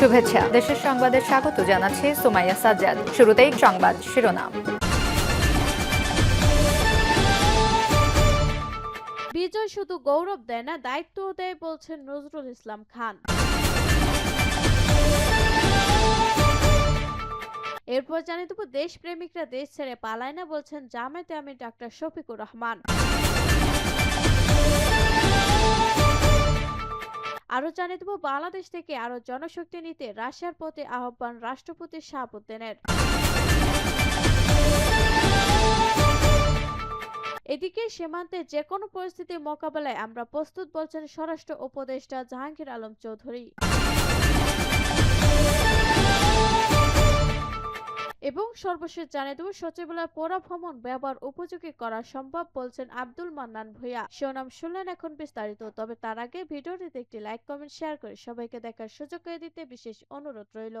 শুভেচ্ছা। দেশের সংবাদে স্বাগত জানাচ্ছে সুমাইয়া সাজ্জাদ। শুরুতেই সংবাদ শিরোনাম। বিজয় শুধু গৌরব দেয় না, দায়িত্বও দেয় বলছেন নজরুল ইসলাম খান। এরপর জানিয়ে দেবো, দেশপ্রেমিকরা দেশ ছেড়ে পালায় না বলছেন জামায়াতে আমি ডাক্তার শফিকুর রহমান। আরও জানিয়ে দেব, বাংলাদেশ থেকে আরও জনশক্তি নিতে রাশিয়ার পথে আহ্বান রাষ্ট্রপতি শাহাবুদ্দিনের। এদিকে সীমান্তে যে কোনো পরিস্থিতি মোকাবেলায় আমরা প্রস্তুত বলছেন স্বরাষ্ট্র উপদেষ্টা জাহাঙ্গীর আলম চৌধুরী। এবং সর্বশেষ জানিয়ে দেব, সচিবালয় পৌর ভ্রমণ ব্যবহার উপযোগী করা সম্ভব বলছেন আব্দুল মান্নান ভূয়া শিরোনাম শুনলেন এখন বিস্তারিত, তবে তার আগে ভিডিওটিতে একটি লাইক, কমেন্ট, শেয়ার করে সবাইকে দেখার সুযোগ করে দিতে বিশেষ অনুরোধ রইল।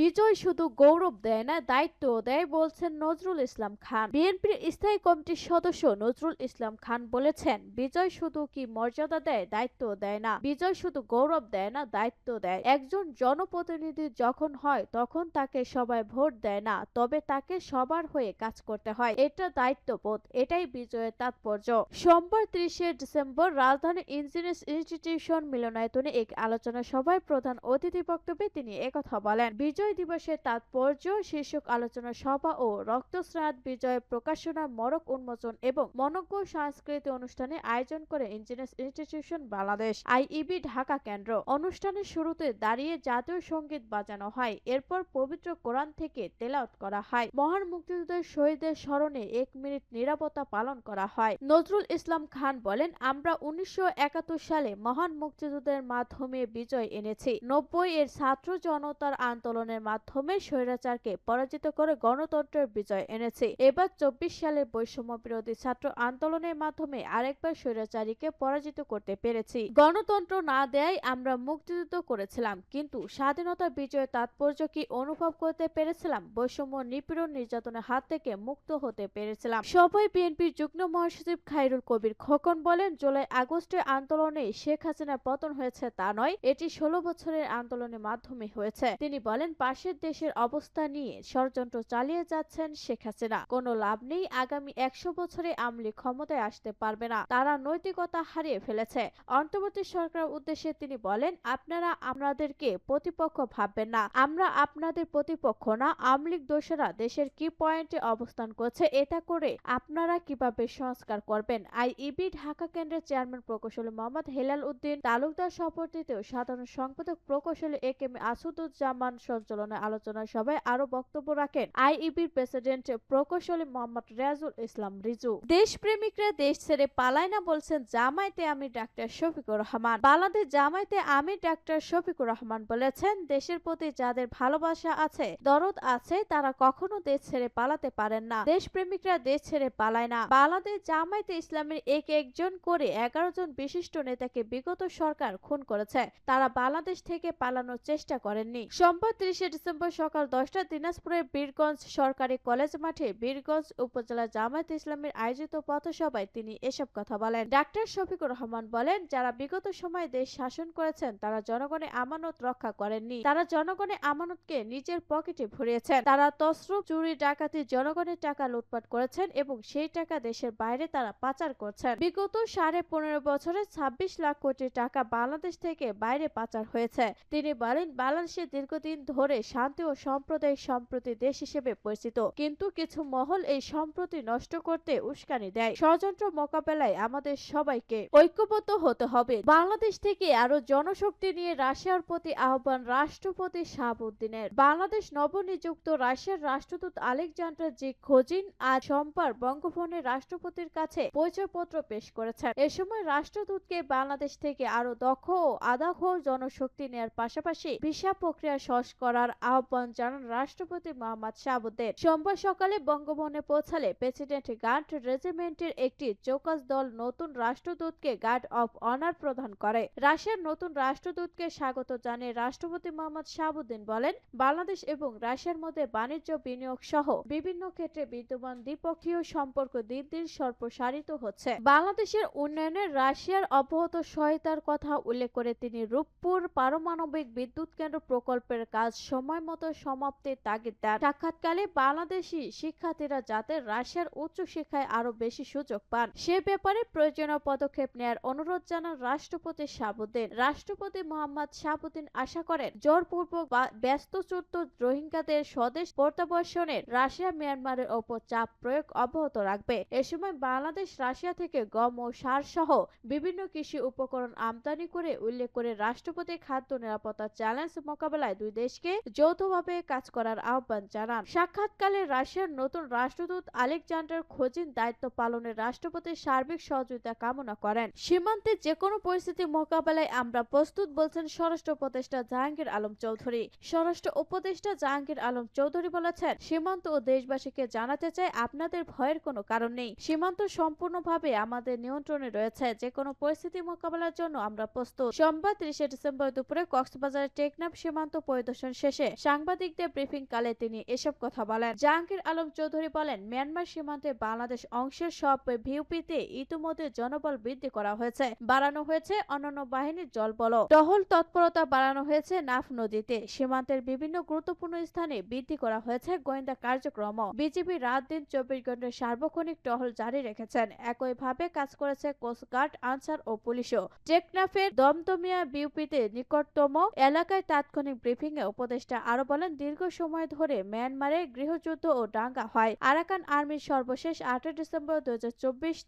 বিজয় শুধু গৌরব দেয় না, দায়িত্বও দেয়, বলছেন নজরুল ইসলাম খান। বিএনপির স্থায়ী কমিটির সদস্য নজরুল ইসলাম খান বলেছেন, বিজয় শুধু কি মর্যাদা দেয় দায়িত্ব দেয় না। বিজয় শুধু গৌরব দেয় না দায়িত্ব দেয়। একজন জনপ্রতিনিধি যখন হয়, তখন তাকে সবাই ভোট দেয় না, তবে তাকে সবার হয়ে কাজ করতে হয়। এটা দায়িত্ববোধ, এটাই বিজয়ের তাৎপর্য। সোমবার ত্রিশে ডিসেম্বর রাজধানী ইঞ্জিনিয়ার্স ইনস্টিটিউশন মিলনায়তনে এক আলোচনা সভায় প্রধান অতিথি বক্তব্যে তিনি একথা বলেন, বিজয় দিবসের তাৎপর্য, শীর্ষক আলোচনা সভা ও রক্তস্রাদ বিজয় প্রকাশনা মরক উন্মোচন এবং মনজ্ঞ সাংস্কৃতিক অনুষ্ঠানে আয়োজন করে engineers institution Bangladesh IEB Dhaka কেন্দ্র। অনুষ্ঠানের শুরুতে দাঁড়িয়ে জাতীয় সংগীত বাজানো হয়। এরপর পবিত্র কোরআন থেকে তেলাওয়াত করা হয়। মহান মুক্তিযুদ্ধের শহীদদের স্মরণে এক মিনিট নিরাপত্তা পালন করা হয়। নজরুল ইসলাম খান বলেন, আমরা উনিশশো একাত্তর সালে মহান মুক্তিযুদ্ধের মাধ্যমে বিজয় এনেছি। নব্বই এর ছাত্র জনতার আন্দোলনের মাধ্যমে স্বৈরাচারকে পরাজিত করে গণতন্ত্রের বিজয় এনেছি। এবার চব্বিশ সালের বৈষম্য বিরোধী ছাত্র আন্দোলনের মাধ্যমে আরেকবার স্বৈরাচারীকে পরাজিত করতে পেরেছি। গণতন্ত্র না দেয় আমরা মুক্তিযুদ্ধ করেছিলাম, কিন্তু স্বাধীনতা বিজয়ের তাৎপর্য কি অনুভব করতে পেরেছিলাম? বৈষম্য নিপীড়ন নির্যাতনের হাত থেকে মুক্ত হতে পেরেছিলাম। সবাই বিএনপির যুগ্ম মহাসচিব খাইরুল কবির খোকন বলেন, জুলাই আগস্টের আন্দোলনে শেখ হাসিনার পতন হয়েছে তা নয়, এটি ষোলো বছরের আন্দোলনের মাধ্যমে হয়েছে। তিনি বলেন পাশের দেশের অবস্থা নিয়ে ষড়যন্ত্র চালিয়ে যাচ্ছেন শেখ হাসিনা। কোনো লাভ নেই, আগামী একশো বছরে আমলি ক্ষমতায় আসতে পারবে না। তারা নৈতিকতা হারিয়ে ফেলেছে। অন্তর্বর্তী সরকারের উদ্দেশ্যে তিনি বলেন, আপনারা আমাদেরকে প্রতিপক্ষ ভাববেন না। আমরা আপনাদের প্রতিপক্ষ না। আমলিক দোষরা দেশের কি পয়েন্টে অবস্থান করছে এটা করে আপনারা কীভাবে সংস্কার করবেন? আইইবি ঢাকা কেন্দ্রের চেয়ারম্যান প্রকৌশলী মোহাম্মদ হেলাল উদ্দিন তালুকদার সপর্দিতেও সাধারণ সম্পাদক প্রকৌশলী এ কে এম আসাদুজ্জামান সঞ্চালনায় আলোচনা সভায় আরও বক্তব্য রাখেন আইইবির প্রেসিডেন্ট প্রকৌশলী মোহাম্মদ রিয়াজুল ইসলাম রিজু। দেশপ্রেমিকরা দেশ ছেড়ে পালায় না বলছেন জামায়াতে আমি ডাক্তার শফিকুর রহমান। বাংলাদেশ জামায়াতে আমি ডাক্তার শফিকুর রহমান বলেছেন, দেশের প্রতি যাদের ভালোবাসা আছে, দরদ আছে, তারা কখনো দেশ ছেড়ে পালাতে পারেন না। দেশপ্রেমিকরা দেশ ছেড়ে পালায় না। বাংলাদেশ জামায়াতে ইসলামের এক একজন করে এগারো জন বিশিষ্ট নেতাকে বিগত সরকার খুন করেছে। তারা বাংলাদেশ থেকে পালানোর চেষ্টা করেননি। সোমবার ত্রিশে ডিসেম্বর সকাল দশটা দিনাজপুরের বীরগঞ্জ সরকারি কলেজ মাঠে বীরগঞ্জ উপজেলা জামায়াত ইসলামের আয়োজিত পথসভায় তিনি এসব কথা বলেন। ডাক্তার শফিকুর রহমান বলেন, যারা বিগত সময়ে দেশ শাসন করেছেন, তারা জনগণের আমানত রক্ষা করেননি। তারা জনগণের আমানতকে নিজের পকেটে ভরিয়েছেন। তারা তসরুপ চুরি, ডাকাতি, জনগণের টাকা লুটপাট করেছেন এবং সেই টাকা দেশের বাইরে তারা পাচার করছেন। বিগত সাড়ে পনেরো বছরে ছাব্বিশ লাখ কোটি টাকা বাংলাদেশ থেকে বাইরে পাচার হয়েছে। তিনি বলেন, বাংলাদেশে দীর্ঘদিন ধরে শান্তি ও সাম্প্রদায়িক সম্প্রতি দেশ হিসেবে পরিচিত। কিন্তু কিছু মহল এই সম্প্রতি নষ্ট করতে উস্কানি দেয়। ষড়যন্ত্র মোকাবেলায় আমাদের সবাইকে ঐক্যবদ্ধ হতে হবে। বাংলাদেশ থেকে আরও জনশক্তি নিয়ে রাশিয়ার প্রতি আহ্বান রাষ্ট্রপতি শাহাবুদ্দিনের। বাংলাদেশ নবনিযুক্ত রাশিয়ার রাষ্ট্রদূত আলেকজান্ডার জি খোজিন আজ সোমবার বঙ্গভবনের রাষ্ট্রপতির কাছে পরিচয়পত্র পেশ করেছেন। এ সময় রাষ্ট্রদূতকে বাংলাদেশ থেকে আরও দক্ষ ও আদাঘ জনশক্তি নেয়ার পাশাপাশি ভিসা প্রক্রিয়া সহজ করা করার আহ্বান জানান রাষ্ট্রপতি মোহাম্মদ শাহাবুদ্দিন। সোমবার সকালে বঙ্গভবনে পৌঁছালে প্রেসিডেন্ট গার্ড রেজিমেন্টের একটি চৌকাস দল নতুন রাষ্ট্রদূতকে গার্ড অফ অনার প্রদান করে। রাশিয়ার নতুন রাষ্ট্রদূতকে স্বাগত জানিয়ে রাষ্ট্রপতি মোহাম্মদ শাহাবুদ্দিন বলেন, বাংলাদেশ এবং রাশিয়ার মধ্যে বাণিজ্য বিনিয়োগ সহ বিভিন্ন ক্ষেত্রে বিদ্যমান দ্বিপক্ষীয় সম্পর্ক দিন দিন সম্প্রসারিত হচ্ছে। বাংলাদেশের উন্নয়নে রাশিয়ার অব্যাহত সহায়তার কথা উল্লেখ করে তিনি রূপপুর পারমাণবিক বিদ্যুৎ কেন্দ্র প্রকল্পের কাজ সময় মতো সমাপ্তির তাগিদ দেন। সাক্ষাৎকালে বাংলাদেশি শিক্ষার্থীরা যাতে রাশিয়ার উচ্চ শিক্ষায় আরও বেশি সুযোগ পান, সে ব্যাপারে প্রয়োজনীয় পদক্ষেপ নেয়ার অনুরোধ জানান রাষ্ট্রপতি শাহাবুদ্দিন। রাষ্ট্রপতি মোহাম্মদ শাহাবুদ্দিন আশা করেন, জোরপূর্বক ব্যস্তচ্যুত রোহিঙ্গাদের স্বদেশ প্রত্যাবর্ষণের রাশিয়া মিয়ানমারের ওপর চাপ প্রয়োগ অব্যাহত রাখবে। এ সময় বাংলাদেশ, রাশিয়া থেকে গম ও সার সহ বিভিন্ন কৃষি উপকরণ আমদানি করে উল্লেখ করে রাষ্ট্রপতি খাদ্য নিরাপত্তা চ্যালেঞ্জ মোকাবেলায় দুই দেশকে যৌথভাবে কাজ করার আহ্বান জানান। সাক্ষাৎকালে রাশিয়ার নতুন রাষ্ট্রদূত আলেকজান্ডার খোজিন দায়িত্ব পালনে রাষ্ট্রপতির সার্বিক সহযোগিতা কামনা করেন। সীমান্তে যে কোনো পরিস্থিতি মোকাবেলায় আমরা প্রস্তুত বলছেন স্বরাষ্ট্র উপদেষ্টা জাহাঙ্গীর আলম চৌধুরী। স্বরাষ্ট্র উপদেষ্টা জাহাঙ্গীর আলম চৌধুরী বলেছেন, সীমান্ত ও দেশবাসীকে জানাতে চাই আপনাদের ভয়ের কোনো কারণ নেই। সীমান্ত সম্পূর্ণভাবে আমাদের নিয়ন্ত্রণে রয়েছে। যে কোনো পরিস্থিতি মোকাবেলার জন্য আমরা প্রস্তুত। সোমবার তিরিশে ডিসেম্বর দুপুরে কক্সবাজারের টেকনাফ সীমান্ত পরিদর্শন শেষে সাংবাদিকদের ব্রিফিং কালে তিনি এসব কথা বলেন। জাহাঙ্গীর আলম চৌধুরী বলেন, মিয়ানমার সীমান্তে বাংলাদেশ অংশের সব ভিউপিতে ইতিমধ্যে জনবল বৃদ্ধি করা হয়েছে। বাড়ানো হয়েছে অন্যান্য বাহিনীর জলবল। টহল তৎপরতা বাড়ানো হয়েছে নাফ নদীতে। সীমান্তের বিভিন্ন গুরুত্বপূর্ণ স্থানে বৃদ্ধি করা হয়েছে গোয়েন্দা কার্যক্রম। বিজিবি রাত দিন চব্বিশ ঘণ্টার সার্বক্ষণিক টহল জারি রেখেছেন। একইভাবে কাজ করেছে কোস্টগার্ড আনসার ও পুলিশও। টেকনাফের দমদমিয়া বিউপিতে নিকটতম এলাকায় তাৎক্ষণিক ব্রিফিং এ উপদেষ্টা আরও বলেন, দীর্ঘ সময় ধরে মিয়ানমারে গৃহযুদ্ধ ও দাঙ্গা হয়। আরাকান আর্মির সর্বশেষ আটই ডিসেম্বর দু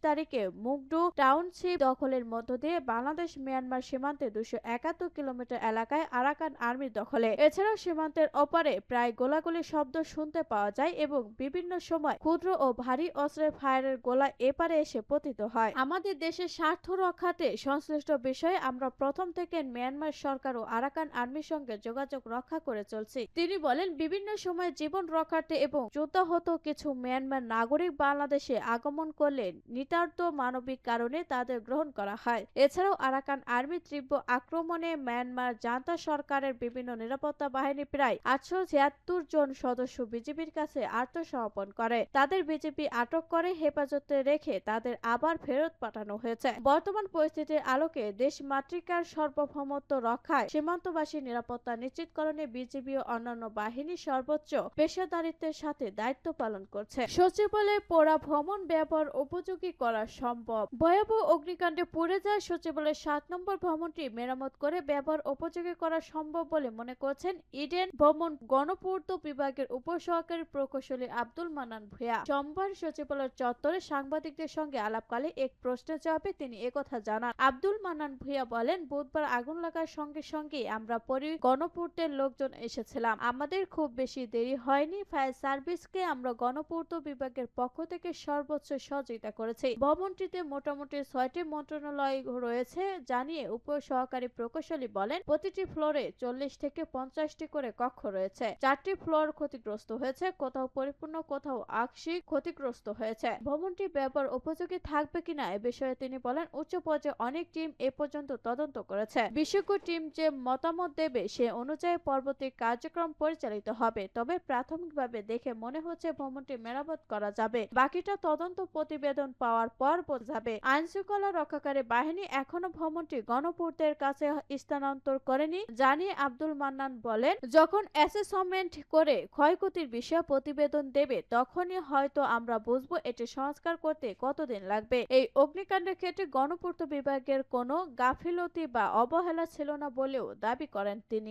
তারিখে মুগডু টাউনশিপ দখলের মধ্য দিয়ে বাংলাদেশ মিয়ানমার সীমান্তে দুশো একাত্তর কিলোমিটার এলাকায় আরাকান আর্মির দখলে। এছাড়াও সীমান্তের ওপারে প্রায় গোলাগুলি শব্দ শুনতে পাওয়া যায় এবং বিভিন্ন সময় ক্ষুদ্র ও ভারী অস্ত্রের ফায়ারের গোলা এপারে এসে পতিত হয়। আমাদের দেশের স্বার্থ রক্ষাতে সংশ্লিষ্ট বিষয়ে আমরা প্রথম থেকে মিয়ানমার সরকার ও আরাকান আর্মির সঙ্গে যোগাযোগ রক্ষা করে চলছি। তিনি বলেন, বিভিন্ন সময় জীবন রক্ষার্থে এবং যুদ্ধাহত কিছু মিয়ানমার নাগরিক বাংলাদেশে আগমন করলে নিতার্ত মানবিক কারণে তাদের গ্রহণ করা হয়। এছাড়াও আরাকান আর্মি তীব্র আক্রমণে মিয়ানমার জান্তা সরকারের বিভিন্ন নিরাপত্তা বাহিনী প্রায় আটশো ছিয়াত্তর জন সদস্য বিজেপির কাছে আত্মসমর্পণ করে। তাদের বিজেপি আটক করে, হেফাজতে রেখে তাদের আবার ফেরত পাঠানো হয়েছে। বর্তমান পরিস্থিতির আলোকে দেশ মাতৃকার সার্বভৌমত্ব রক্ষায় সীমান্তবাসী নিরাপত্তা নিশ্চিতকরণে বিজেপি ও অন্যান্য বাহিনী সর্বোচ্চ পেশাদারিত্বের সাথে দায়িত্ব পালন করছে। সচিবালয়ে পোড়া ভ্রমণ ব্যবহার উপযোগী করা সম্ভব। ভয়াবহ অগ্নিকাণ্ডে পুড়ে যায় সচিবালয়ের সাত নম্বর ভ্রমণটি মেরামত করে ব্যবহার উপযোগী করা সম্ভব বলে মনে করছেন ইডেন ভ্রমণ গণপূর্ত বিভাগের উপসহকারী প্রকৌশলী আব্দুল মানান ভূয়া সোমবার সচিবালয় চত্বরে সাংবাদিকদের সঙ্গে আলাপকালে এক প্রশ্নের জবাবে তিনি একথা জানান। আব্দুল মানান ভূয়া বলেন, বুধবার আগুন লাগার সঙ্গে সঙ্গে আমরা পরি গণপূর্তের লোকজন এসেছিলাম। আমাদের খুব বেশি দেরি হয়নি। ফায়ার সার্ভিসকে আমরা গণপূর্ত বিভাগের পক্ষ থেকে সর্বোচ্চ সহযোগিতা করেছি। ভবনটিতে মোটামুটি ছয়টি মন্ত্রণালয় রয়েছে, জানিয়ে উপ সহকারী প্রকৌশলী বলেন, প্রতিটি ফ্লোরে চল্লিশ থেকে পঞ্চাশটি করে কক্ষ রয়েছে। চারটি ফ্লোর ক্ষতিগ্রস্ত হয়েছে, কোথাও পরিপূর্ণ, কোথাও আংশিক ক্ষতিগ্রস্ত হয়েছে। ভবনটি ব্যবহার উপযোগী থাকবে কিনা এ বিষয়ে তিনি বলেন, উচ্চ পর্যায়ে অনেক টিম এ পর্যন্ত তদন্ত করেছে। বিশেষজ্ঞ টিম যে মতামত দেবে সে অনুযায়ী পরবর্তী কার্যক্রম পরিচালিত হবে, তবে প্রাথমিকভাবে দেখে মনে হচ্ছে ভবনটি মেরামত করা যাবে। বাকিটা তদন্ত প্রতিবেদন পাওয়ার পর বোঝা যাবে আইন শৃঙ্খলা রক্ষাকারী বাহিনী এখনও ভবনটি গণপূর্তের কাছে স্থানান্তর করেনি, জানিয়ে আব্দুল মান্নান বলেন, যখন অ্যাসেসমেন্ট করে ক্ষয়ক্ষতির বিষয়ে প্রতিবেদন দেবে, তখনই হয়তো আমরা বুঝব এটি সংস্কার করতে কতদিন লাগবে। এই অগ্নিকাণ্ডের ক্ষেত্রে গণপূর্ত বিভাগের কোনো গাফিলতি বা অবহেলা ছিল না বলেও দাবি করেন তিনি।